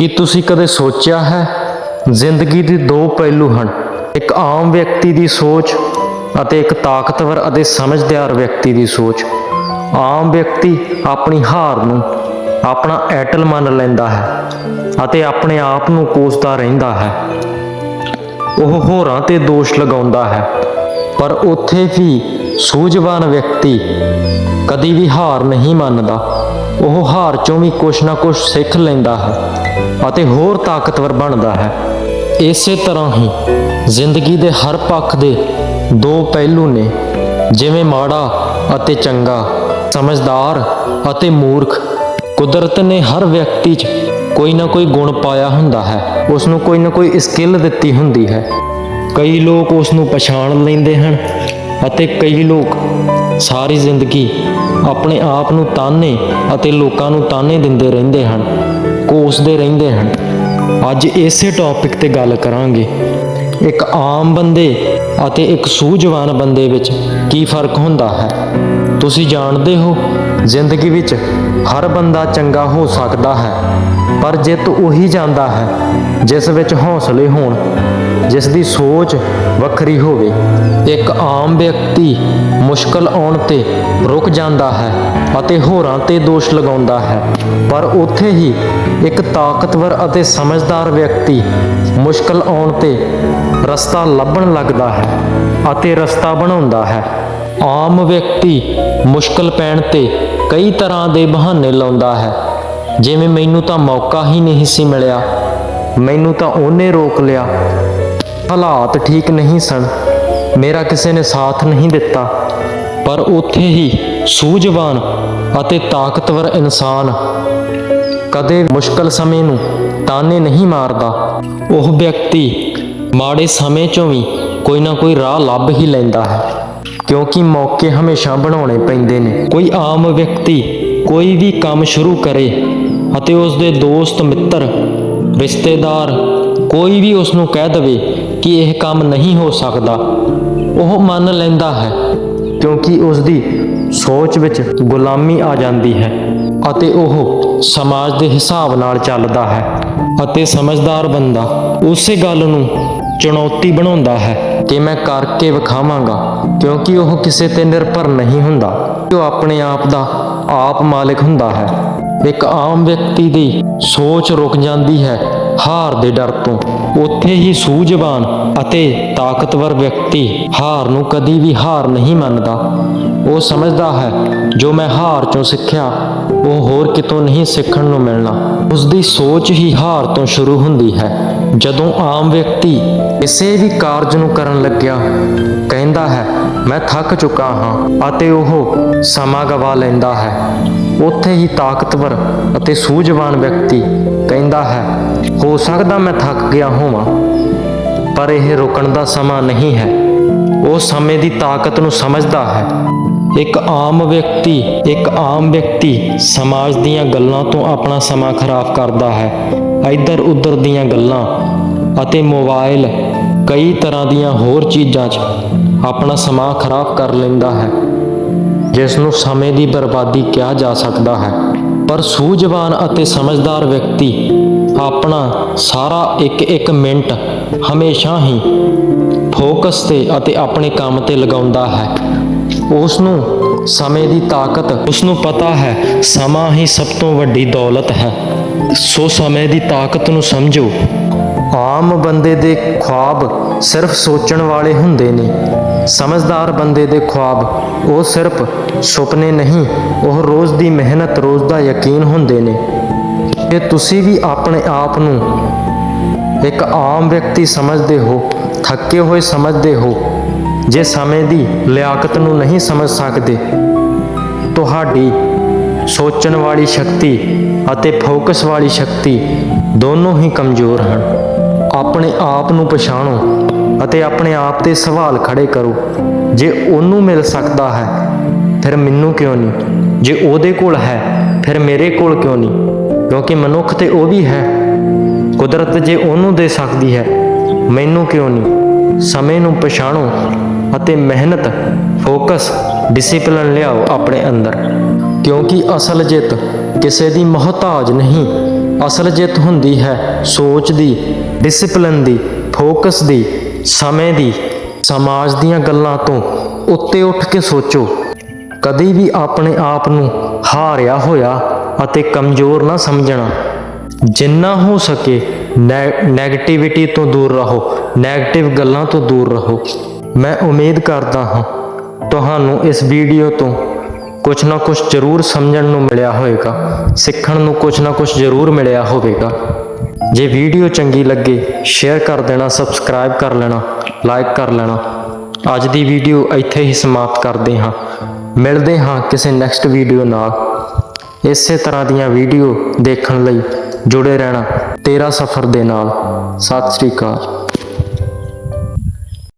ਕੀ ਤੁਸੀਂ ਕਦੇ ਸੋਚਿਆ ਹੈ ਜ਼ਿੰਦਗੀ ਦੇ ਦੋ ਪਹਿਲੂ ਹਨ? ਇੱਕ ਆਮ ਵਿਅਕਤੀ ਦੀ ਸੋਚ ਅਤੇ ਇੱਕ ਤਾਕਤਵਰ ਅਤੇ ਸਮਝਦਾਰ ਵਿਅਕਤੀ ਦੀ ਸੋਚ। ਆਮ ਵਿਅਕਤੀ ਆਪਣੀ ਹਾਰ ਨੂੰ ਆਪਣਾ ਐਟਲ ਮੰਨ ਲੈਂਦਾ ਹੈ ਅਤੇ ਆਪਣੇ ਆਪ ਨੂੰ ਕੋਸਦਾ ਰਹਿੰਦਾ ਹੈ। ਉਹ ਹੋਰਾਂ ਤੇ ਦੋਸ਼ ਲਗਾਉਂਦਾ ਹੈ, ਪਰ ਉੱਥੇ ਵੀ ਸੂਝਵਾਨ ਵਿਅਕਤੀ ਕਦੀ ਵੀ ਹਾਰ ਨਹੀਂ ਮੰਨਦਾ। ਉਹ ਹਾਰ ਚੋਂ ਵੀ ਕੁਛ ਨਾ ਕੁਛ ਸਿੱਖ ਲੈਂਦਾ ਹੈ ਅਤੇ ਹੋਰ ਤਾਕਤਵਰ ਬਣਦਾ ਹੈ। ਇਸੇ ਤਰ੍ਹਾਂ ਹੀ ਜ਼ਿੰਦਗੀ ਦੇ ਹਰ ਪੱਖ ਦੇ ਦੋ ਪਹਿਲੂ ਨੇ, ਜਿਵੇਂ ਮਾੜਾ ਅਤੇ ਚੰਗਾ, ਸਮਝਦਾਰ ਅਤੇ ਮੂਰਖ। ਕੁਦਰਤ ਨੇ ਹਰ ਵਿਅਕਤੀ 'ਚ ਕੋਈ ਨਾ ਕੋਈ ਗੁਣ ਪਾਇਆ ਹੁੰਦਾ ਹੈ ਉਸ ਨੂੰ ਕੋਈ ਨਾ ਕੋਈ ਸਕਿੱਲ ਦਿੱਤੀ ਹੁੰਦੀ ਹੈ। ਕਈ ਲੋਕ ਉਸ ਨੂੰ ਪਛਾਣ ਲੈਂਦੇ ਹਨ ਅਤੇ ਕਈ ਲੋਕ ਸਾਰੀ ਜ਼ਿੰਦਗੀ ਆਪਣੇ ਆਪ ਨੂੰ ਤਾਨੇ ਅਤੇ ਲੋਕਾਂ ਨੂੰ ਤਾਨੇ ਦਿੰਦੇ ਰਹਿੰਦੇ ਹਨ, ਕੋਸਦੇ ਰਹਿੰਦੇ ਹਨ। ਅੱਜ ਇਸੇ ਟੌਪਿਕ ਤੇ ਗੱਲ ਕਰਾਂਗੇ। ਇੱਕ ਆਮ ਬੰਦੇ ਅਤੇ ਇੱਕ ਸੂਝਵਾਨ ਬੰਦੇ ਵਿੱਚ ਕੀ ਫ਼ਰਕ ਹੁੰਦਾ ਹੈ? ਤੁਸੀਂ ਜਾਣਦੇ ਹੋ, ਜ਼ਿੰਦਗੀ ਵਿੱਚ ਹਰ ਬੰਦਾ ਚੰਗਾ ਹੋ ਸਕਦਾ ਹੈ। ਪਰ ਜਿੱਤ ਉਹੀ ਜਾਂਦਾ ਹੈ, ਜਿਸ ਵਿੱਚ ਹੌਸਲੇ ਹੋਣ, ਜਿਸ ਦੀ ਸੋਚ ਵੱਖਰੀ ਹੋਵੇ। ਇੱਕ ਆਮ ਵਿਅਕਤੀ ਮੁਸ਼ਕਲ ਆਉਣ ਤੇ ਰੁਕ ਜਾਂਦਾ ਹੈ ਅਤੇ ਹੋਰਾਂ ਤੇ ਦੋਸ਼ ਲਗਾਉਂਦਾ ਹੈ। ਪਰ ਉੱਥੇ ਹੀ ਇੱਕ ਤਾਕਤਵਰ ਅਤੇ ਸਮਝਦਾਰ ਵਿਅਕਤੀ ਮੁਸ਼ਕਲ ਆਉਣ ਤੇ ਰਸਤਾ ਲੱਭਣ ਲੱਗਦਾ ਹੈ ਅਤੇ ਰਸਤਾ ਬਣਾਉਂਦਾ ਹੈ। ਆਮ ਵਿਅਕਤੀ ਮੁਸ਼ਕਲ ਪੈਣ ਤੇ ਕਈ ਤਰ੍ਹਾਂ ਦੇ ਬਹਾਨੇ ਲਾਉਂਦਾ ਹੈ। ਜਿਵੇਂ ਮੈਨੂੰ ਤਾਂ ਮੌਕਾ ਹੀ ਨਹੀਂ ਸੀ ਮਿਲਿਆ। ਮੈਨੂੰ ਤਾਂ ਉਹਨੇ ਰੋਕ ਲਿਆ। ਹਾਲਾਤ ਠੀਕ ਨਹੀਂ ਸਨ। ਮੇਰਾ ਕਿਸੇ ਨੇ ਸਾਥ ਨਹੀਂ ਦਿੱਤਾ। ਪਰ ਉੱਥੇ ਹੀ ਸੂਝਵਾਨ ਅਤੇ ਤਾਕਤਵਰ ਇਨਸਾਨ ਕਦੇ ਮੁਸ਼ਕਲ ਸਮੇਂ ਨੂੰ ਤਾਨੇ ਨਹੀਂ ਮਾਰਦਾ। ਉਹ ਵਿਅਕਤੀ ਮਾੜੇ ਸਮੇਂ ਚੋਂ ਵੀ ਕੋਈ ਨਾ ਕੋਈ ਰਾਹ ਲੱਭ ਹੀ ਲੈਂਦਾ ਹੈ। ਕਿਉਂਕਿ ਮੌਕੇ ਹਮੇਸ਼ਾ ਬਣਾਉਣੇ ਪੈਂਦੇ ਨੇ। ਕੋਈ ਆਮ ਵਿਅਕਤੀ ਕੋਈ ਵੀ ਕੰਮ ਸ਼ੁਰੂ ਕਰੇ ਅਤੇ ਉਸ ਦੇ ਦੋਸਤ, ਮਿੱਤਰ, ਰਿਸ਼ਤੇਦਾਰ ਕੋਈ ਵੀ ਉਸ ਨੂੰ ਕਹਿ ਦਵੇ ਕਿ ਇਹ ਕੰਮ ਨਹੀਂ ਹੋ ਸਕਦਾ, ਉਹ ਮੰਨ ਲੈਂਦਾ ਹੈ ਕਿਉਂਕਿ ਉਸ ਦੀ ਸੋਚ ਵਿੱਚ ਗੁਲਾਮੀ ਆ ਜਾਂਦੀ ਹੈ ਅਤੇ ਉਹ ਸਮਾਜ ਦੇ ਹਿਸਾਬ ਨਾਲ ਚੱਲਦਾ ਹੈ ਅਤੇ ਸਮਝਦਾਰ ਬੰਦਾ ਉਸੇ ਗੱਲ ਨੂੰ ਚੁਣੌਤੀ ਬਣਾਉਂਦਾ ਹੈ ਕਿ ਮੈਂ ਕਰਕੇ ਵਿਖਾਵਾਂਗਾ ਕਿਉਂਕਿ ਉਹ ਕਿਸੇ ਤੇ ਨਿਰਭਰ ਨਹੀਂ ਹੁੰਦਾ ਉਹ ਆਪਣੇ ਆਪ ਦਾ ਆਪ ਮਾਲਕ ਹੁੰਦਾ ਹੈ। ਇੱਕ ਆਮ ਵਿਅਕਤੀ ਦੀ ਸੋਚ ਰੁਕ ਜਾਂਦੀ ਹੈ ਹਾਰ ਦੇ ਡਰ ਤੋਂ। ਉੱਥੇ ਹੀ ਸੂਝਵਾਨ ਅਤੇ ਤਾਕਤਵਰ ਵਿਅਕਤੀ ਹਾਰ ਨੂੰ ਕਦੀ ਵੀ ਹਾਰ ਨਹੀਂ ਮੰਨਦਾ। ਉਹ ਸਮਝਦਾ ਹੈ, ਜੋ ਮੈਂ ਹਾਰ ਚੋਂ ਸਿੱਖਿਆ, ਉਹ ਹੋਰ ਕਿਤੋਂ ਨਹੀਂ ਸਿੱਖਣ ਨੂੰ ਮਿਲਣਾ। ਉਸ ਦੀ ਸੋਚ ਹੀ ਹਾਰ ਤੋਂ ਸ਼ੁਰੂ ਹੁੰਦੀ ਹੈ। ਜਦੋਂ ਆਮ ਵਿਅਕਤੀ ਕਿਸੇ ਵੀ ਕਾਰਜ ਨੂੰ ਕਰਨ ਲੱਗਿਆ ਕਹਿੰਦਾ ਹੈ, ਮੈਂ ਥੱਕ ਚੁੱਕਾ ਹਾਂ ਅਤੇ ਉਹ ਸਮਾਂ ਗਵਾ ਲੈਂਦਾ ਹੈ। ਉੱਥੇ ਹੀ ਤਾਕਤਵਰ ਅਤੇ ਸੂਝਵਾਨ ਵਿਅਕਤੀ ਕਹਿੰਦਾ ਹੈ, ਹੋ ਸਕਦਾ ਮੈਂ ਥੱਕ ਗਿਆ ਹੋਵਾਂ, ਪਰ ਇਹ ਰੁਕਣ ਦਾ ਸਮਾਂ ਨਹੀਂ ਹੈ। ਉਹ ਸਮੇਂ ਦੀ ਤਾਕਤ ਨੂੰ ਸਮਝਦਾ ਹੈ। ਇੱਕ ਆਮ ਵਿਅਕਤੀ, ਇੱਕ ਆਮ ਵਿਅਕਤੀ ਸਮਾਜ ਦੀਆਂ ਗੱਲਾਂ ਤੋਂ ਆਪਣਾ ਸਮਾਂ ਖਰਾਬ ਕਰਦਾ ਹੈ। ਇੱਧਰ ਉੱਧਰ ਦੀਆਂ ਗੱਲਾਂ ਅਤੇ ਮੋਬਾਈਲ ਕਈ ਤਰ੍ਹਾਂ ਦੀਆਂ ਹੋਰ ਚੀਜ਼ਾਂ 'ਚ ਆਪਣਾ ਸਮਾਂ ਖਰਾਬ ਕਰ ਲੈਂਦਾ ਹੈ ਜਿਸ ਨੂੰ ਸਮੇਂ ਦੀ ਬਰਬਾਦੀ ਕਿਹਾ ਜਾ ਸਕਦਾ ਹੈ। ਪਰ ਸੂਝਵਾਨ ਅਤੇ ਸਮਝਦਾਰ ਵਿਅਕਤੀ ਆਪਣਾ ਸਾਰਾ ਇੱਕ ਇੱਕ ਮਿੰਟ ਹਮੇਸ਼ਾ ਹੀ ਫੋਕਸ ਤੇ ਅਤੇ ਆਪਣੇ ਕੰਮ ਤੇ ਲਗਾਉਂਦਾ ਹੈ। ਉਸ ਨੂੰ ਸਮੇਂ ਦੀ ਤਾਕਤ ਉਸ ਨੂੰ ਪਤਾ ਹੈ, ਸਮਾਂ ਹੀ ਸਭ ਤੋਂ ਵੱਡੀ ਦੌਲਤ ਹੈ। ਸੋ ਸਮੇਂ ਦੀ ਤਾਕਤ ਨੂੰ ਸਮਝੋ। ਆਮ ਬੰਦੇ ਦੇ ਖੁਆਬ ਸਿਰਫ ਸੋਚਣ ਵਾਲੇ ਹੁੰਦੇ ਨੇ। ਸਮਝਦਾਰ ਬੰਦੇ ਦੇ ਖੁਆਬ ਉਹ ਸਿਰਫ ਸੁਪਨੇ ਨਹੀਂ, ਉਹ ਰੋਜ਼ ਦੀ ਮਿਹਨਤ, ਰੋਜ਼ ਦਾ ਯਕੀਨ ਹੁੰਦੇ ਨੇ। ਜੇ ਤੁਸੀਂ ਵੀ ਆਪਣੇ ਆਪ ਨੂੰ ਇੱਕ ਆਮ ਵਿਅਕਤੀ ਸਮਝਦੇ ਹੋ, ਥੱਕੇ ਹੋਏ ਸਮਝਦੇ ਹੋ, ਜੇ ਸਮੇਂ ਦੀ ਲਿਆਕਤ ਨੂੰ ਨਹੀਂ ਸਮਝ ਸਕਦੇ, ਤੁਹਾਡੀ ਸੋਚਣ ਵਾਲੀ ਸ਼ਕਤੀ ਅਤੇ ਫੋਕਸ ਵਾਲੀ ਸ਼ਕਤੀ ਦੋਨੋਂ ਹੀ ਕਮਜ਼ੋਰ ਹਨ। ਆਪਣੇ ਆਪ ਨੂੰ ਪਛਾਣੋ ਅਤੇ ਆਪਣੇ ਆਪ ਤੇ ਸਵਾਲ ਖੜੇ ਕਰੋ। ਜੇ ਉਹਨੂੰ ਮਿਲ ਸਕਦਾ ਹੈ, ਫਿਰ ਮੈਨੂੰ ਕਿਉਂ ਨਹੀਂ? ਜੇ ਉਹਦੇ ਕੋਲ ਹੈ, ਫਿਰ ਮੇਰੇ ਕੋਲ ਕਿਉਂ ਨਹੀਂ? ਕਿਉਂਕਿ ਮਨੁੱਖ ਤੇ ਉਹ ਵੀ ਹੈ। ਕੁਦਰਤ ਜੇ ਉਹਨੂੰ ਦੇ ਸਕਦੀ ਹੈ, ਮੈਨੂੰ ਕਿਉਂ ਨਹੀਂ? ਸਮੇਂ ਨੂੰ ਪਛਾਣੋ ਅਤੇ ਮਿਹਨਤ, ਫੋਕਸ, ਡਿਸਪਲਿਨ ਲਿਆਓ ਆਪਣੇ ਅੰਦਰ। ਕਿਉਂਕਿ ਅਸਲ ਜਿੱਤ ਕਿਸੇ ਦੀ ਮੁਹਤਾਜ ਨਹੀਂ। ਅਸਲ ਜਿੱਤ ਹੁੰਦੀ ਹੈ ਸੋਚ ਦੀ ਡਿਸਪਲਿਨ ਦੀ ਫੋਕਸ ਦੀ, ਸਮੇਂ ਦੀ, ਸਮਾਜ ਦੀਆਂ ਗੱਲਾਂ ਤੋਂ ਉੱਤੇ ਉੱਠ ਕੇ ਸੋਚੋ। ਕਦੇ ਵੀ ਆਪਣੇ ਆਪ ਨੂੰ ਹਾਰਿਆ ਹੋਇਆ ਅਤੇ ਕਮਜ਼ੋਰ ਨਾ ਸਮਝਣਾ। ਜਿੰਨਾ ਹੋ ਸਕੇ ਨੈਗੇਟਿਵਿਟੀ ਤੋਂ ਦੂਰ ਰਹੋ ਨੈਗੇਟਿਵ ਗੱਲਾਂ ਤੋਂ ਦੂਰ ਰਹੋ। ਮੈਂ ਉਮੀਦ ਕਰਦਾ ਹਾਂ ਤੁਹਾਨੂੰ ਇਸ ਵੀਡੀਓ ਤੋਂ ਕੁਝ ਨਾ ਕੁਝ ਜ਼ਰੂਰ ਸਮਝਣ ਨੂੰ ਮਿਲਿਆ ਹੋਵੇਗਾ, ਸਿੱਖਣ ਨੂੰ ਕੁਝ ਨਾ ਕੁਝ ਜ਼ਰੂਰ ਮਿਲਿਆ ਹੋਵੇਗਾ। ਜੇ ਵੀਡੀਓ ਚੰਗੀ ਲੱਗੇ ਸ਼ੇਅਰ ਕਰ ਦੇਣਾ ਸਬਸਕ੍ਰਾਈਬ ਕਰ ਲੈਣਾ ਲਾਈਕ ਕਰ ਲੈਣਾ। ਅੱਜ ਦੀ ਵੀਡੀਓ ਇੱਥੇ ਹੀ ਸਮਾਪਤ ਕਰਦੇ ਹਾਂ। ਮਿਲਦੇ ਹਾਂ ਕਿਸੇ ਨੈਕਸਟ ਵੀਡੀਓ ਨਾਲ। ਇਸੇ ਤਰ੍ਹਾਂ ਦੀਆਂ ਵੀਡੀਓ ਦੇਖਣ ਲਈ ਜੁੜੇ ਰਹਿਣਾ ਤੇਰਾ ਸਫ਼ਰ ਦੇ ਨਾਲ। ਸਤਿ ਸ੍ਰੀ ਅਕਾਲ।